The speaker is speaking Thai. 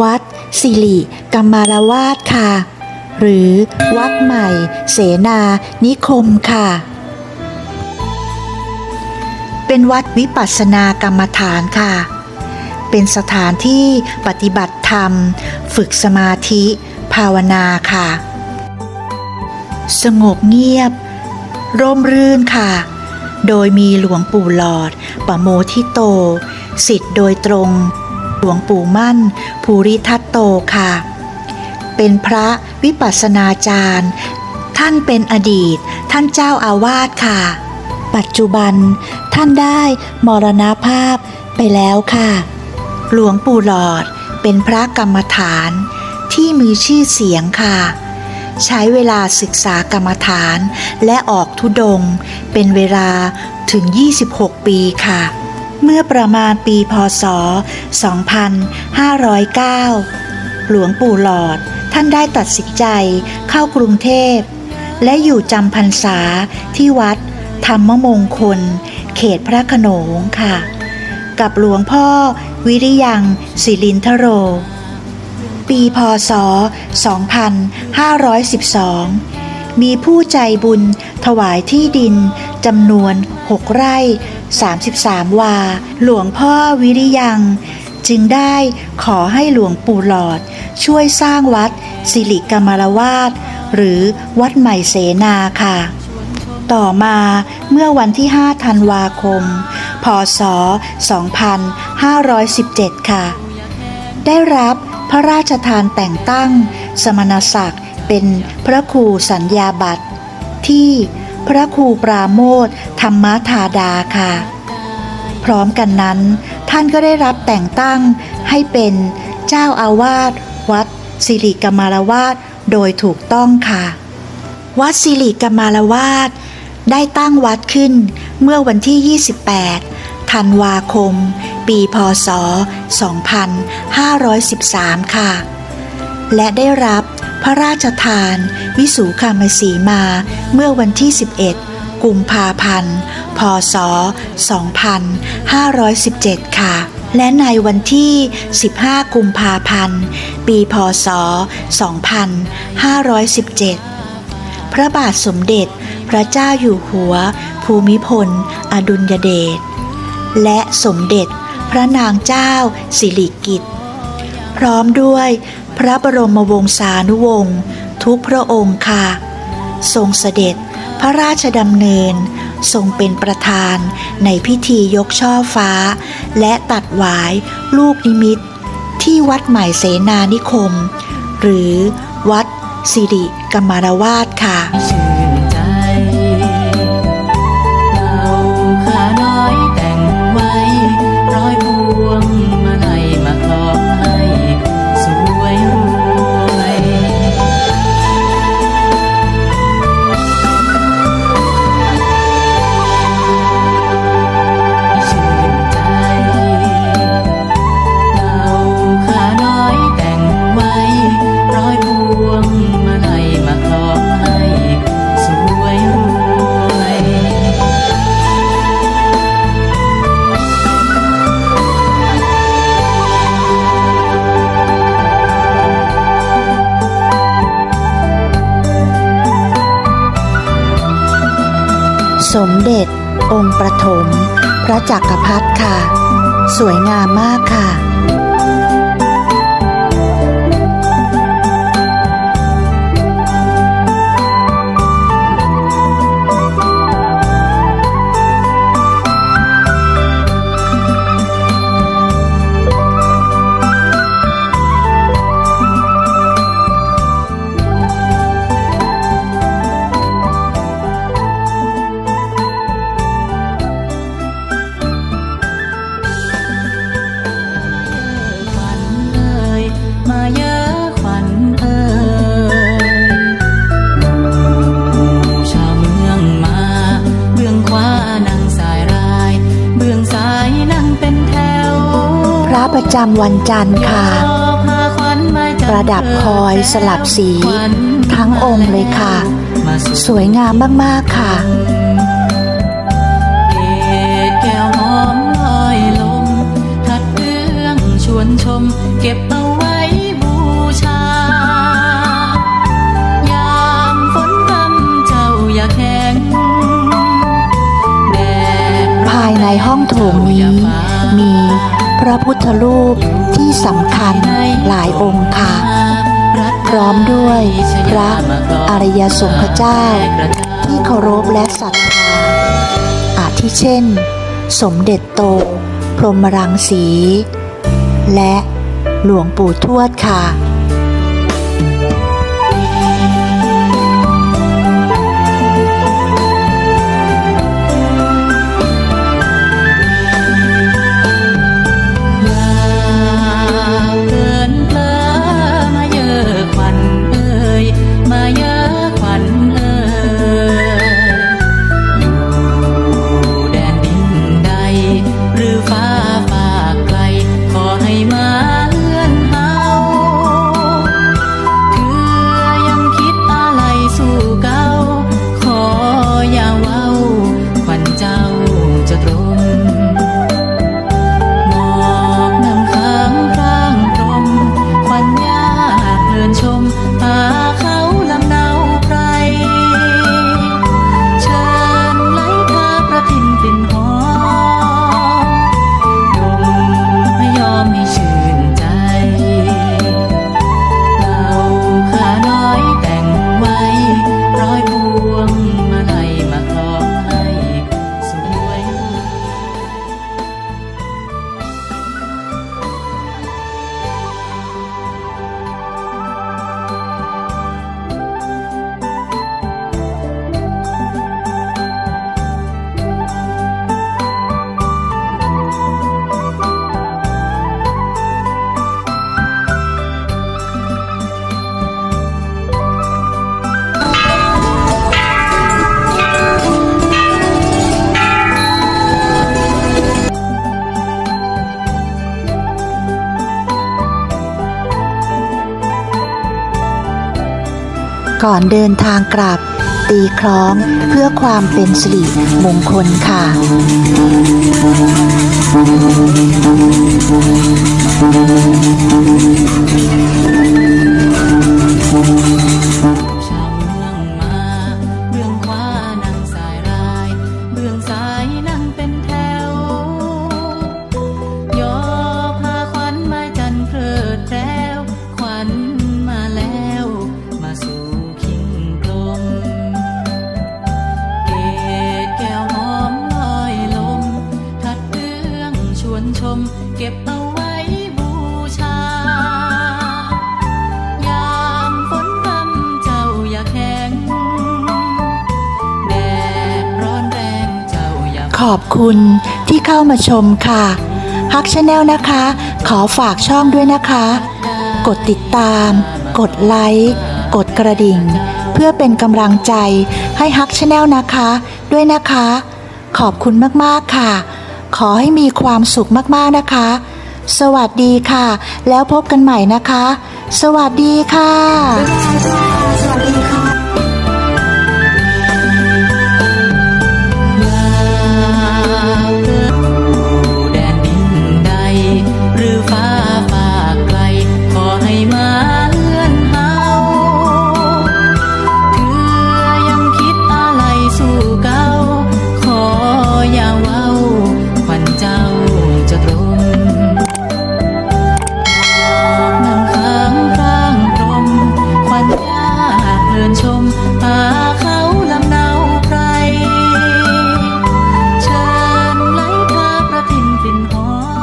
วัดสิริกรรมารวาสค่ะ หรือวัดใหม่ เสนานิคมค่ะ เป็นวัดวิปัสสนากรรมฐานค่ะ เป็นสถานที่ปฏิบัติธรรม ฝึกสมาธิภาวนาค่ะ สงบเงียบ ร่มรื่นค่ะ โดยมีหลวงปู่หลอดปะโมทิโต สิทธิ์โดยตรง หลวงปู่มั่น ภูริทัตโตค่ะ เป็นพระวิปัสสนาจารย์ ท่านเป็นอดีต ท่านเจ้าอาวาสค่ะ ปัจจุบันท่านได้มรณภาพไปแล้วค่ะ หลวงปู่หลอดเป็นพระกรรมฐานที่มีชื่อเสียงค่ะ ใช้เวลาศึกษากรรมฐานและออกทุดง เป็นเวลาถึง 26 ปีค่ะ เมื่อประมาณปีพศ 2509 หลวงปู่หลอดท่านได้ตัดสินใจเข้ากรุงเทพ และอยู่จำพรรษาที่วัดธรรมมงคล เขตพระโขนงค่ะ กับหลวงพ่อวิริยังศิลินทโร ปีพศ 2512 มีผู้ใจบุญถวายที่ดินจำนวน6ไร่ 33 วา หลวงพ่อวิริยัง จึงได้ขอให้หลวงปู่หลอด ช่วยสร้างวัด สิริกรรมรวาสหรือวัดใหม่เสนาค่ะ ต่อมาเมื่อวันที่ 5 ธันวาคม พศ 2517 ค่ะ ได้รับพระราชทานแต่งตั้ง สมณศักดิ์เป็นพระครูสัญญาบัตรที่ พระครูปราโมทธรรมธาดาค่ะ พร้อมกันนั้น ท่านก็ได้รับแต่งตั้งให้เป็นเจ้าอาวาสวัดสิริกมารวาสโดยถูกต้องค่ะ วัดสิริกมารวาสได้ตั้งวัดขึ้นเมื่อวันที่ 28 ธันวาคม ปีพศ 2513 ค่ะ และได้รับ พระราชทาน วิสูคามสีมา เมื่อวันที่ 11 กุมภาพันธ์ พศ 2517 ค่ะ และในวันที่ 15 กุมภาพันธ์ ปีพศ 2517 พระบาทสมเด็จพระเจ้าอยู่หัว ภูมิพล อดุลยเดช และสมเด็จพระนางเจ้าสิริกิติ์พร้อมด้วย พระบรมวงศานุวงศ์ทุกพระองค์ค่ะ ทรงเสด็จพระราชดำเนิน ทรงเป็นประธานในพิธียกช่อฟ้า และตัดหวายลูกนิมิต ที่วัดใหม่เสนานิคม หรือวัดสิริกมารวาสค่ะ สมเด็จ องค์ประถม พระจักรพรรดิค่ะ สวยงามมากค่ะ จำวันจันทร์ค่ะ ประดับคอยสลับสี ทั้งองค์เลยค่ะ สวยงามมาก ๆ ค่ะมเกค่าภายในห้องโถงนี้มี พระพุทธรูปที่สำคัญหลายองค์ค่ะ พร้อมด้วยพระอริยสงฆ์เจ้า ที่เคารพและศรัทธาอาทิเช่น สมเด็จโต พรหมรังสี และหลวงปู่ทวดค่ะ ก่อนเดินทางกลับ ตีคล้องเพื่อความเป็นสิริมงคลค่ะช ขอบคุณที่เข้ามาชมค่ะฮักชาแนลนะคะ ขอฝากช่องด้วยนะคะ กดติดตาม กดไลค์กดกระดิ่ง เพื่อเป็นกำลังใจให้ฮักชาแนลนะคะ ด้วยนะคะ ขอบคุณมากๆค่ะ ขอให้มีความสุขมากๆนะคะ สวัสดีค่ะ แล้วพบกันใหม่นะคะ สวัสดีค่ะ สวัสดีค่ะ